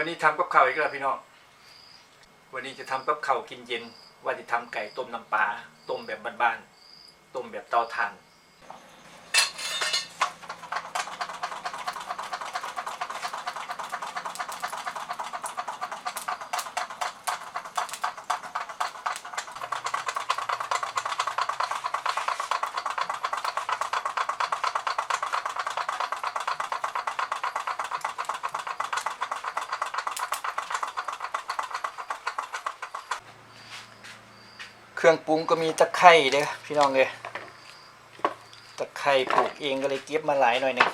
วันนี้ทำกับข้าวอีกแล้วพี่น้อง วันนี้จะทำกับข้าวกินเย็น ว่าจะทำไก่ต้มน้ำปลาต้มแบบบ้านๆ ต้มแบบเตาถ่าน เครื่องปรุงก็มีตะไคร้เด้อพี่น้องเลยตะไคร้ปลูกเองก็เลยเก็บมาหลายหน่อยหนึง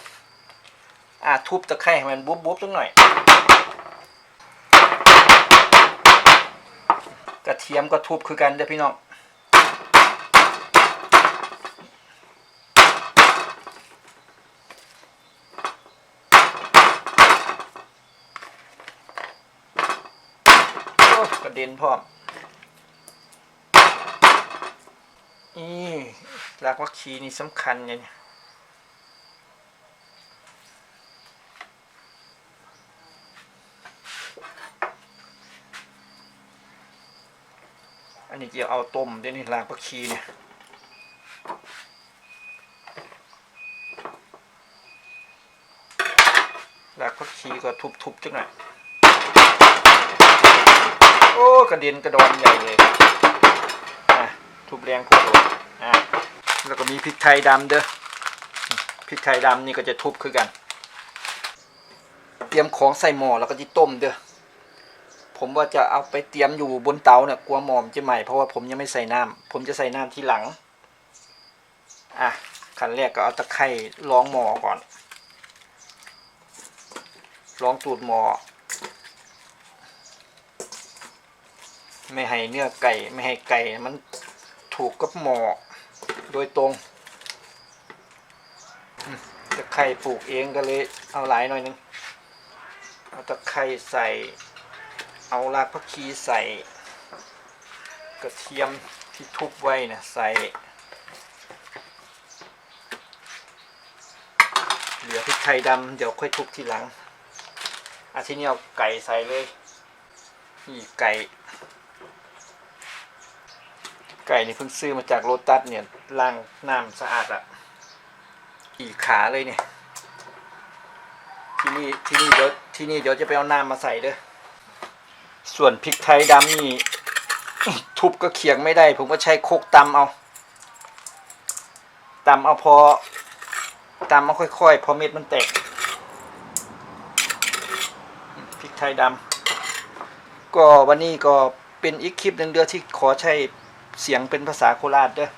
อะทุบตะไคร้ให้มันบุ๊บบุ๊บสักหน่อย กระเทียมก็ทุบคือกันเด้อพี่น้องกระเด็นพร้อม นี่รากวักชีนี่สำคัญเนี่ยอันนี้จะเอาต้มด้วยนี่รากวักชีเนี่ยรากวักชีก็ทุบๆจังหน่อยโอ้กระเด็นกระดอนใหญ่เลย ทุบแรงโคตรอะแล้วก็มีพริกไทยดำเด้อพริกไทยดำนี่ก็จะทุบคือกัน เตรียมของใส่หม้อแล้วก็จะต้มเด้อผมว่าจะเอาไปเตรียมอยู่บนเตาเนี่ยกลัวหมอมจะใหม่เพราะว่าผมยังไม่ใส่น้ำผมจะใส่น้ำทีหลังอะขั้นแรกก็เอาตะไคร่ล้องหม้อก่อนล้องตูดหม้อไม่ให้เนื้อไก่ไม่ให้ไก่มัน ถูกกับหมอโดยตรงอืมตะไคร่ปลูกเองก็เลยเอาหลายหน่อยหนึงเอาตะไคร่ใส่ เอารากผักชีใส่ กระเทียมที่ทุบไว้นะใส่ เหลือพริกไทยดำเดี๋ยวค่อยทุบทีหลังอาทีนี้เอาไก่ใส่เลยนี่ไก่ ไก่นี่เพิ่งซื้อมาจากโรตัสเนี่ยล้างน้ำสะอาดอะอีกขาเลยเนี่ย ที่นี่ที่นี่เดี๋ยวที่นี่เดี๋ยวจะไปเอาน้ำมาใส่เด้อส่วนพริกไทยดำนี่ทุบก็เคียงไม่ได้ ผมก็ใช้โคกตำเอาตำเอาพอตำเอาค่อยๆ พอเม็ดมันแตกพริกไทยดำก็วันนี้ก็เป็นอีกคลิปหนึ่งเดือที่ขอใช้ เสียงเป็นภาษาโคราชเด้อ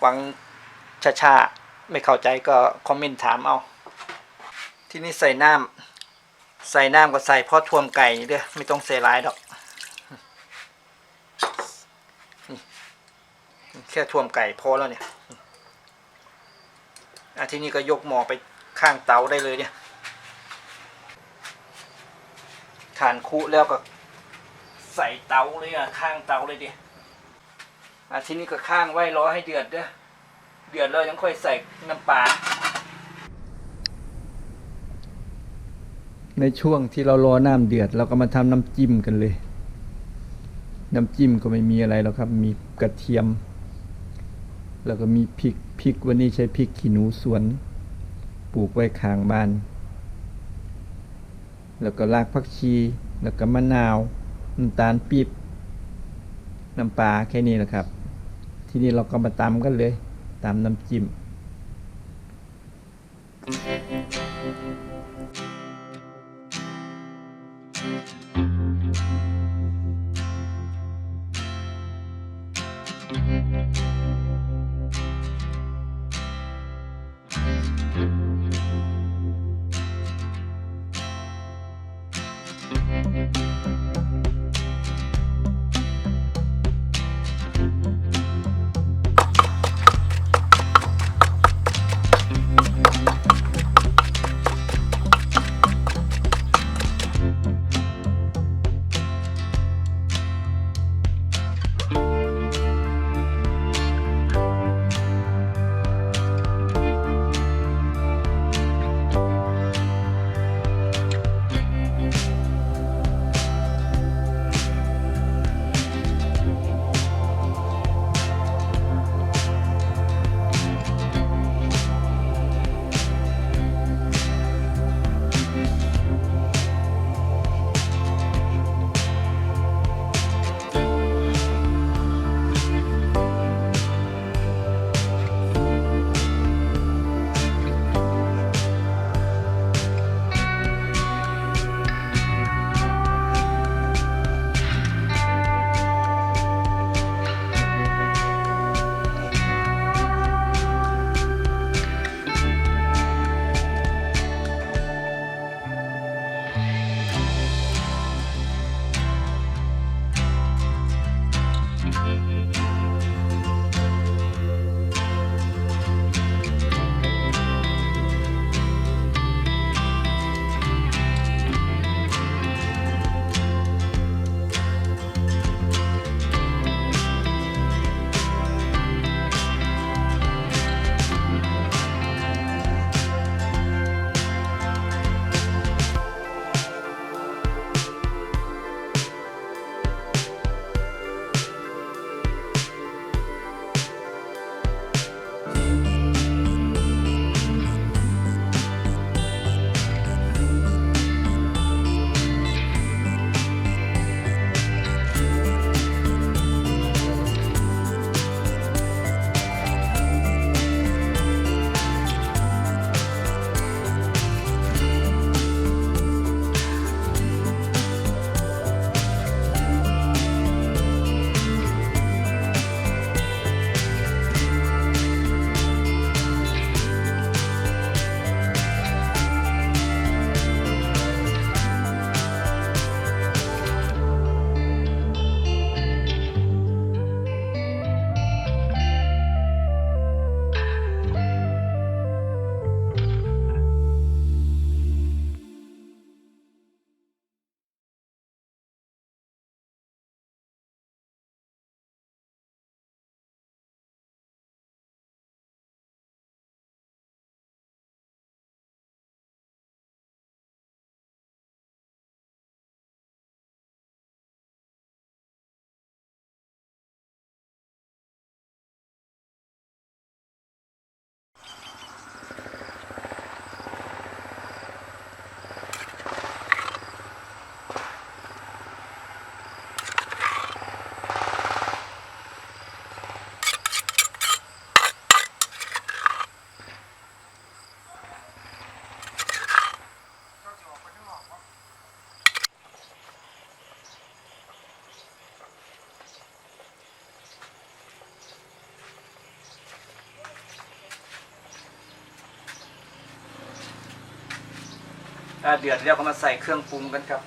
หวังช้าๆไม่เข้าใจก็คอมเมนต์ถามเอา ที่นี่ใส่น้ำใส่น้ำก็ใส่พราะท่วมไก่เด้อไม่ต้องใส่หลายดอกแค่ท่วมไก่พอแล้วเนี่ยอะที่นี่ก็ยกหม้อไปข้างเตาได้เลยเนี่ยฐานคุแล้วก็ใส่เตาเลยอะข้างเตาเลยดิ อะทีนี้ก็ข้างไว้รอให้เดือดเด้อเดือดแล้วยังค่อยใส่น้ำปลาในช่วงที่เรารอน้ำเดือด เราก็มาทำน้ำจิ้มกันเลย น้ำจิ้มก็ไม่มีอะไรแล้วครับ มีกระเทียม แล้วก็มีพริกพริกวันนี้ใช้พริกขี้หนูสวน ปลูกไว้ข้างบ้าน แล้วก็รากผักชี แล้วก็มะนาวน้ำตาลปี๊บ น้ำปลาแค่นี้แหละครับ ทีนี้เราก็มาตำกันเลยตำน้ำจิ้ม อ่าเดือดแล้วก็มาใส่เครื่องปรุงกันครับ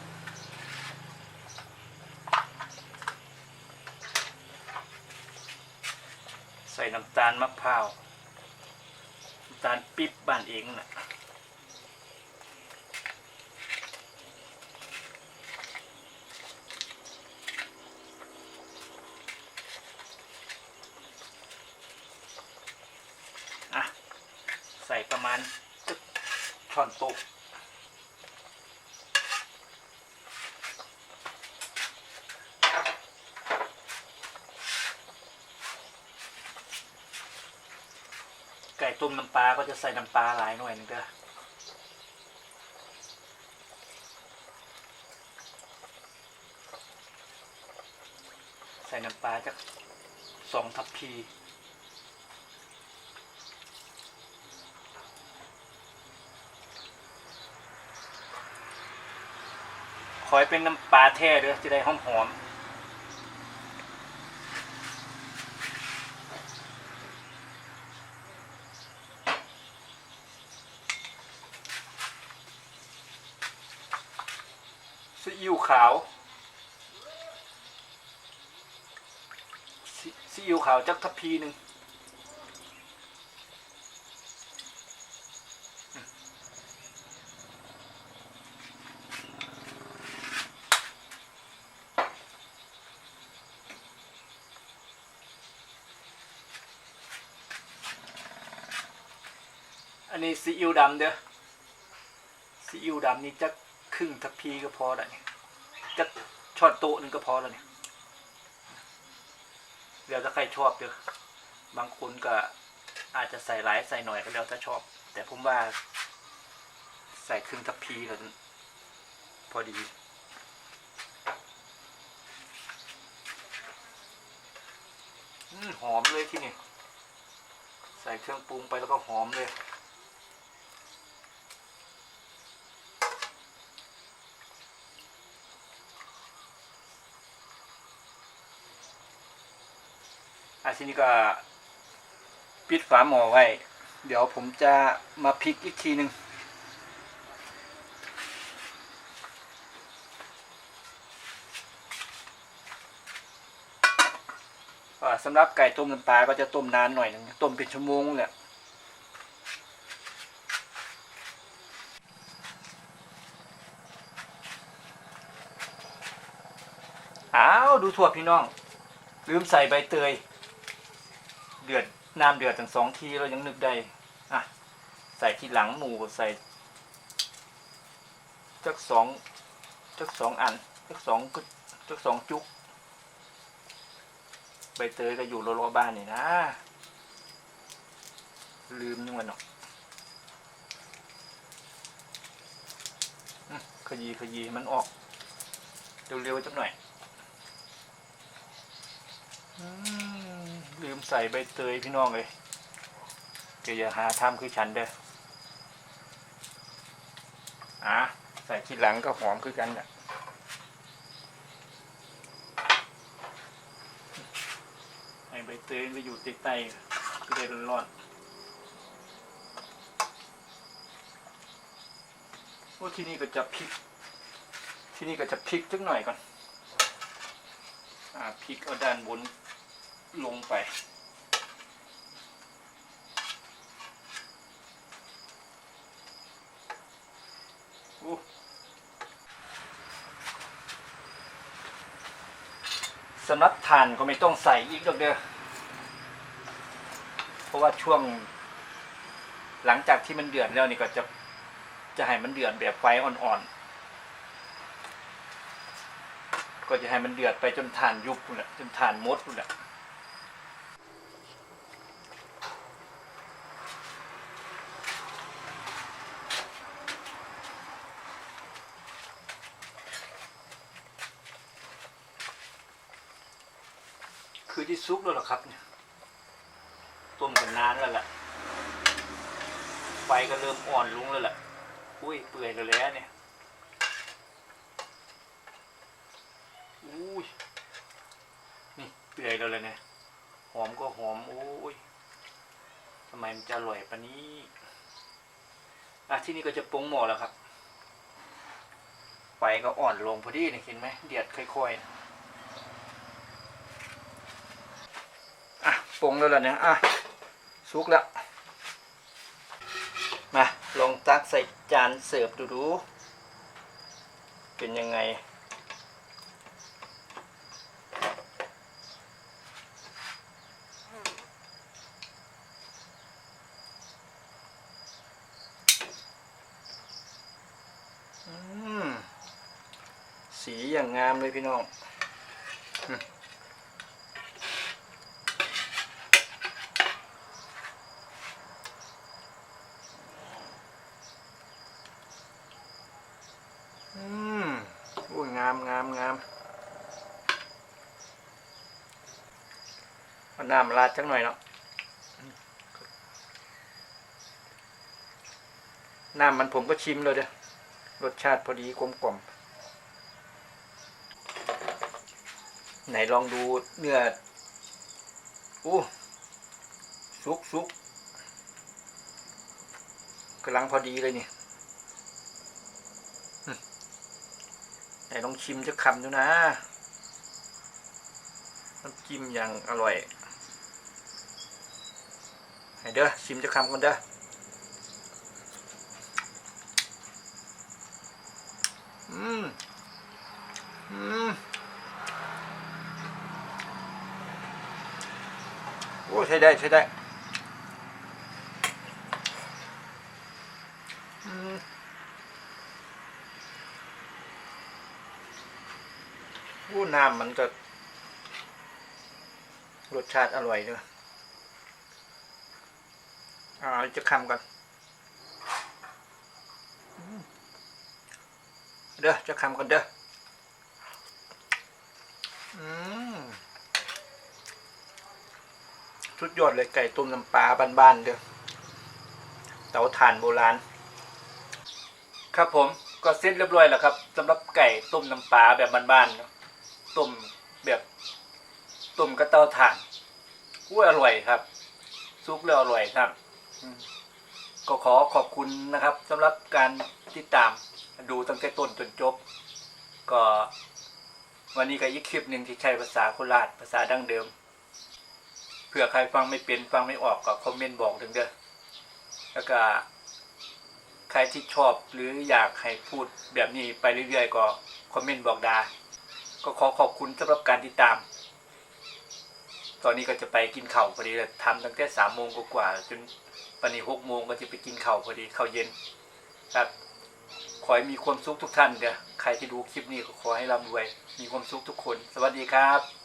ใส่น้ำตาลมะพร้าวน้ำตาลปิ๊บบ้านเองน่ะอะใส่ประมาณช้อนโต๊ะ ต้มน้ำปลาก็จะใส่น้ำปลาหลายหน่อยหนึงเด้อใส่น้ำปลาจากสองทัพพีขอให้เป็นน้ำปลาแท้เด้อจะได้หอมหอมซีอิ๊ว ขาวซีอิ๊วขาวจักทัพพีหนึ่งอันนี้ซีอิ๊วดำเด้อซีอิ๊วดำนี่จักครึ่งทัพพีก็พอแล้วเนี่ย จักช้อนโต๊ะหนึงก็พอแล้วเนี่ยเดี๋ยวถ้าใครชอบเด้อบางคนก็อาจจะใส่หลายใส่หน่อยก็แล้วถ้าชอบ แต่ผมว่า ใส่ครึ่งทัพพีแล้วพอดีอหอมเลยที่นี่ ใส่เครื่องปรุงไปแล้วก็หอมเลย ทีนี้ก็ปิดฝาหม้อไว้ เดี๋ยวผมจะมาพลิกอีกทีหนึ่งสำหรับไก่ต้มน้ำปลาก็จะต้มนานหน่อยนึงต้มเป็นชั่วโมงแหละอ้าว ดูถั่วพี่น้อง ลืมใส่ใบเตย น้ำเดือดทั้งสองทีเรายังนึกได้อะใส่ทีหลังหมูใส่จักสองจักสองอันจักสองก็จักสองจุก ใบเตยก็อยู่รอบๆบ้านนี่นะ ลืมนึงมันเนาะอืมขยี้ขยี้มันออก เร็วๆจักหน่อย อืม ลืมใส่ใบเตยพี่น้องเลยเดี๋ยวอย่าหาทำคือฉันเด้ออะใส่ทีหลังก็หอมคือกันแหละให้ใบเตยไปอยู่ใต้ๆก็ได้ร้อนๆโอ้ที่นี่ก็จะพริก ที่นี่ก็จะพริกจักหน่อยก่อน อ่าพริกเอาด้านบน ลงไป โอ้สำหรับทานก็ไม่ต้องใส่อีกหรอกเด้อเพราะว่าช่วง หลังจากที่มันเดือดแล้วนี่ก็จะจะให้มันเดือดแบบไฟอ่อนๆ ก็จะให้มันเดือดไปจนถ่านยุบนู่นแหละจนถ่านมดนู่นแหละ คือที่ซุกแล้วเหรอครับเนี่ยต้มกันนานแล้วแหละไฟก็เริ่มอ่อนลงแล้วแหละอุ้ยเปื่อยแล้วแหล้วเนี่ยอุ้ยนี่เปื่อยแล้วเลยเนี่ยหอมก็หอมโอ้ยทำไมมันจะอร่อยปะนี้อะที่นี่ก็จะปรุงหม้อแล้วครับไฟก็อ่อนลงพอดีนี่เห็นไหมเดือดค่อยๆนะอะ ปรุงแล้วล่ะเนี่ยอะสุกแล้ว มาลองตักใส่จานเสิร์ฟดูดูเป็นยังไงอืมสีอย่างงามเลยพี่น้องอืมอืมโอ้ยงามงามงามเอา น้ำราดจังหน่อยเนาะน้ำมันผมก็ชิมเลยเด้อรสชาติพอดีกลมกล่อมไหนลองดูเนื้ออู้สุกสุกกำลังพอดีเลยนี่ไหนลองชิมจะคำดูนะน้ำจิ้มอย่างอร่อย เด้อชิมจะคำกันเด้ออืมอืมโอ้ใช้ได้ใช้ได้อืมโอ้น้ำมันก็รสชาติอร่อยด้วย อ่าจะคำกันอืมเด้อจะคำกันเด้ออืมสุดยอดเลยไก่ต้มน้ำปลาบ้านๆเด้อเตาถ่านโบราณ ครับผมก็เสร็จเรียบร้อยแล้วครับสำหรับไก่ต้มน้ำปลาแบบบ้านๆเนอะต้มแบบต้มกระเตาถ่านอุ้ยอร่อยครับซุปแล้วอร่อยครับ ก็ขอขอบคุณนะครับสำหรับการติดตามดูตั้งแต่ต้นจนจบ ก็วันนี้ก็อีกคลิปหนึ่งที่ใช้ภาษาโคราชภาษาดั้งเดิมเผื่อใครฟังไม่เป็นฟังไม่ออกก็คอมเมนต์บอกถึงเด้อแล้วก็ใครที่ชอบหรืออยากให้พูดแบบนี้ไปเรื่อยๆ ก็คอมเมนต์บอกดา ก็ขอขอบคุณสำหรับการติดตาม ตอนนี้ก็จะไปกินข้าวพอดีเลยทำตั้งแต่สามโมงกว่าๆจน วันนี้หกโมงก็จะไปกินข้าวพอดีข้าวเย็นครับ ขอให้มีความสุขทุกท่านเด้อใครที่ดูคลิปนี้ก็ขอให้ร่ำรวย มีความสุขทุกคน สวัสดีครับ